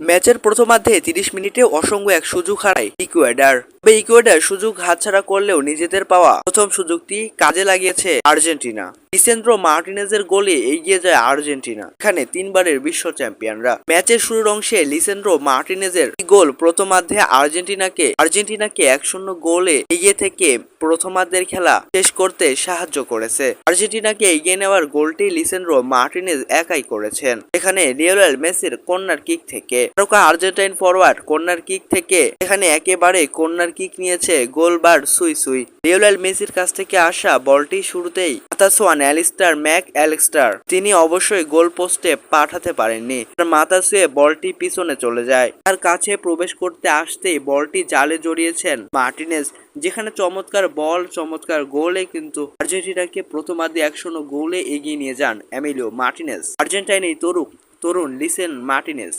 ম্যাচের প্রথমার্ধে তিরিশ মিনিটে অসংখ্য এক সুযোগ হারায় ইকুয়েডার। তবে ইকুয়েডার সুযোগ হাতছাড়া করলেও নিজেদের পাওয়া প্রথম সুযোগটি কাজে লাগিয়েছে আর্জেন্টিনা। লিসেন্দ্রো মার্টিনেজের গোলে এগিয়ে যায় আর্জেন্টিনা, এখানে তিনবারের বিশ্ব চ্যাম্পিয়নরা। ম্যাচের শুরুর অংশে লিসেন্দ্রো মার্টিনেজের গোল প্রথমার্ধে আর্জেন্টিনাকে আর্জেন্টিনাকে এক শূন্য গোলে এগিয়ে থেকে প্রথমার্ধের খেলা শেষ করতে সাহায্য করেছে। আর্জেন্টিনাকে এগিয়ে নেওয়ার গোলটি লিসেন্দ্রো মার্টিনেজ একাই করেছেন। এখানে লিওনেল মেসির কর্নার কিক থেকে। আর্জেন্টাইন ফরওয়ার্ড কর্নার কিক থেকে, এখানে একেবারে কর্নার কিক নিয়েছে, গোলবার সুই সুই। লিওনেল মেসির কাছ থেকে আসা বলটি শুরুতেই মাতাসোয়ান অ্যালিস্টার ম্যাক অ্যালেক্সটার তিনি অবশ্যই গোল পোস্টে পাঠাতে পারেননি তার মাথা ছুঁয়ে বলটি পিছনে চলে যায়। তার কাছে প্রবেশ করতে আসতেই বলটি জালে জড়িয়েছেন মার্টিনেস যেখানে চমৎকার বল, চমৎকার গোলে কিন্তু আর্জেন্টিনাকে প্রথমার্ধে এক শূন্য গোলে এগিয়ে নিয়ে যান এমিলিও মার্টিনেস আর্জেন্টাইন এই তরুণ তরুণ লিসেন মার্টিনেজ।